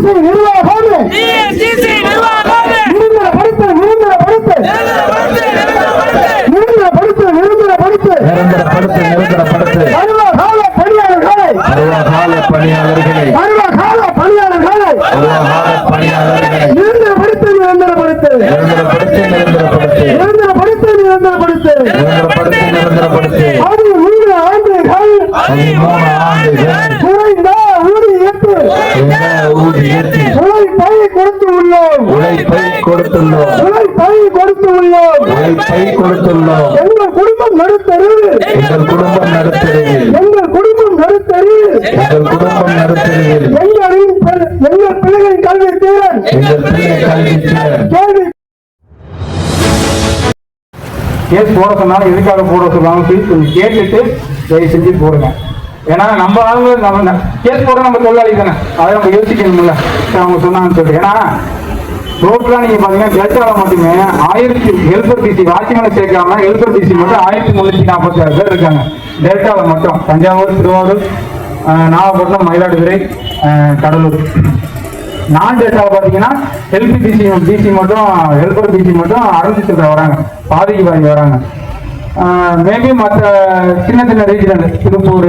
DC நிர்வாக போது DC நிர்வாக போது நிரந்தர படிப்பு நிரந்தர படிப்பு. நிரந்தர படிப்பு நிரந்தர படிப்பு. நிரந்தர படிப்பு நிரந்தர படிப்பு. பருவ கால பணியாளர்களே. பருவ கால பணியாளர்களே. பருவ கால பணியாளர்களே. பருவ உழைப்பை கொடுத்து உள்ளோம் உழைப்பை கொடுத்துள்ளோம். உழைப்பை கொடுத்து உள்ளோம் உழைப்பை கொடுத்துள்ளோம். எங்கள் குடும்பம் நடுத்தரு. எங்கள் குடும்பம் எங்கள் குடும்பம் நடுத்தரு. எங்கள் குடும்பம் நடத்துகிறீர்கள் எங்களின் எங்கள் பிள்ளைகளின் கல்வி திறன் எங்கள் பிள்ளை கல்வி திறன் கேள்வி கேஸ் போட சொன்னாலும் எதுக்காக போட சொல்லுவாங்க கேட்டுட்டு தயவு செஞ்சு போடுங்க. ஏன்னா நம்ம ஆளுங்க நம்ம கேஸ் போட நம்ம தொழிலாளி தானே. அதை நம்ம யோசிக்கணும்ல. அவங்க சொன்னாங்கன்னு சொல்லிட்டு. ஏன்னா ரோட்லாம் நீங்க பாத்தீங்கன்னா டெல்டாவில் மட்டுமே ஆயிரத்தி ஹெல்பர் டிசி வாட்சிமனை சேர்க்காம ஹெல்பர் டிசி மட்டும் ஆயிரத்தி முன்னூத்தி நாற்பத்தி ஆறு பேர் இருக்காங்க. டெல்டாவில் மட்டும். தஞ்சாவூர் திருவாரூர் நாகப்பட்டினம் மயிலாடுதுறை கடலூர். நான் டேட்டாவில் பார்த்தீங்கன்னா ஹெல்ப் பிசி பிசி மட்டும் ஹெல்பர் பிசி மட்டும் அறுநூத்தி சில்லற வராங்க. பாதிக்கு பாதி வராங்க. மேபி மற்ற சின்ன சின்ன ரீஜனல் திருப்பூர்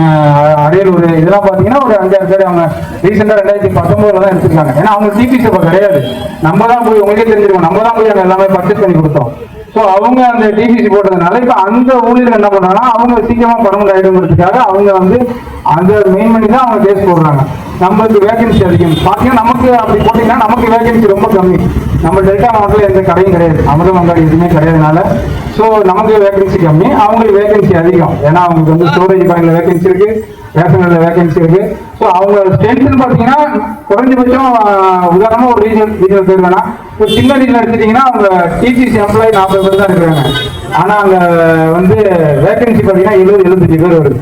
ஆஹ் அரியலூர் இதெல்லாம் பார்த்தீங்கன்னா ஒரு அஞ்சாறு பேர் அவங்க ரீசெண்டாக ரெண்டாயிரத்தி பத்தொம்போதுல தான் எடுத்துருக்காங்க. ஏன்னா அவங்க டிபிசி இப்போ கிடையாது. நம்ம தான் போய் உங்களுக்கே தெரிஞ்சிருக்கோம். நம்ம தான் போய் அவங்க எல்லாமே பர்ச்சேஸ் பண்ணி கொடுத்தோம். ஸோ அவங்க அந்த டிபிசி போட்டதுனால இப்போ அந்த ஊழியர்கள் என்ன பண்ணாங்கன்னா அவங்க சீக்கிரமாக பர்மனெண்ட் ஆகிடுங்கிறதுக்காக அவங்க வந்து அந்த மெயின் பண்ணி தான் அவங்க கேஸ் போடுறாங்க. நம்மளுக்கு வேகன்சி அதிகம். பார்த்தீங்கன்னா நமக்கு அப்படி போட்டிங்கன்னா நமக்கு வேகன்சி ரொம்ப கம்மி. நம்ம டெல்டா மாவட்டத்தில் எந்த கடையும் கிடையாது. அமிர்தம் மங்காடி எதுவுமே கிடையாதுனால. ஸோ நமக்கு வேகன்சி கம்மி அவங்களுக்கு வேகன்சி அதிகம். ஏன்னா அவங்களுக்கு வந்து ஸ்டோரேஜ் பேங்க்ல வேகன்சி இருக்கு ரேஷன்ல வேகன்சி இருக்கு. ஸோ அவங்க ஸ்ட்ரென்த்னு பார்த்தீங்கன்னா குறைஞ்சபட்சம் உதாரணமாக ஒரு ரீஜன் ரீஜனல் பேர் வேணா ஒரு சின்ன ரீஜன் எடுத்துட்டீங்கன்னா அவங்க டிசிசி எம்ப்ளாயி நாற்பது பேர் தான் இருக்கிறாங்க. ஆனால் அங்கே வந்து வேகன்சி பார்த்தீங்கன்னா எழுபது எழுபத்தஞ்சு பேர் வருது.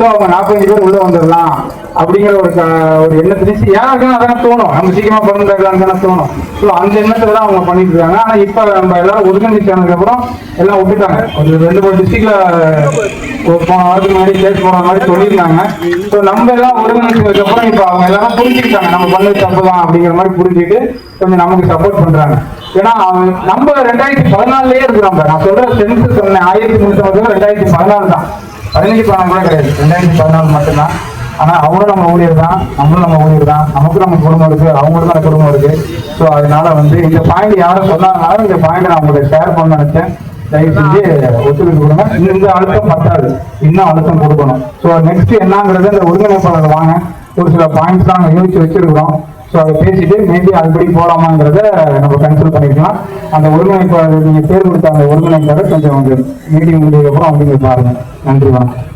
ஸோ அவங்க நாற்பத்தஞ்சு பேர் உள்ள வந்துடலாம் அப்படிங்கிற ஒரு க- ஒரு எண்ணத்துல யாருக்கும் அதான் தோணும். நம்ம சீக்கிரமா பிறந்தாங்களான்னு தானே தோணும். ஸோ அந்த எண்ணத்துல தான் அவங்க பண்ணிட்டு இருக்காங்க. ஆனா இப்ப நம்ம எல்லாரும் ஒருங்கிணைச்சு அப்புறம் எல்லாம் விட்டுட்டாங்க ஒரு ரெண்டு மூணு டிஸ்ட்ரிக்ட்ல போன வாரத்துக்கு முன்னாடி கேஸ் போன மாதிரி சொல்லியிருந்தாங்க. ஸோ நம்ம எல்லாம் ஒருங்கிணைச்சதுக்கு அப்புறம் இப்ப அவங்க எல்லாரும் புரிஞ்சுக்கிட்டாங்க. நம்ம பண்ணது தப்பு தான் அப்படிங்கிற மாதிரி புரிஞ்சுக்கிட்டு கொஞ்சம் நமக்கு சப்போர்ட் பண்றாங்க. ஏன்னா அவங்க- நம்ம ரெண்டாயிரத்தி பதினாலே இருக்கிறோம் நான் சொல்ற சென்சஸ் சொன்னேன். ஆயிரத்தி முன்னூத்தி ரெண்டாயிரத்தி பதினாலு தான். பதினஞ்சு பணம் கூட கிடையாது. ரெண்டாயிரத்தி பதினாலு மட்டும்தான். ஆனால் அவங்களும் நம்ம ஊழியர் தான். நம்மளும் நம்ம ஊழியர் தான். நமக்கும் நம்ம குடும்பம் இருக்குது அவங்களுக்கும் நம்ம குடும்பம் இருக்குது ஸோ அதனால வந்து இந்த பாயிண்ட் யாரும் சொன்னாங்கனாலும் இந்த பாயிண்ட் நான் உங்களுக்கு ஷேர் பண்ண நினைச்சேன். தயவு செஞ்சு ஒத்துழைப்பு கொடுங்க. இன்னும் இந்த அழுத்தம் பத்தாது. இன்னும் அழுத்தம் கொடுக்கணும். ஸோ நெக்ஸ்ட் என்னங்கிறது இந்த ஒருங்கிணைப்பாளர் வாங்க. ஒரு சில பாயிண்ட்ஸ் தான் நாங்கள் யோசிச்சு வச்சிருக்கிறோம். ஸோ அதை பேசிட்டு மேபி அதுபடி போகலாமாங்கிறத நம்ம கன்சல்ட் பண்ணிக்கலாம். அந்த ஒருங்கிணைப்பாளர் நீங்கள் தேர்வு கொடுத்த அந்த ஒருங்கிணைப்பாளர் கொஞ்சம் வந்து மீட்டிங் முடிஞ்சதுக்கப்புறம் அப்படிங்க பாருங்கள் நன்றி வணக்கம்.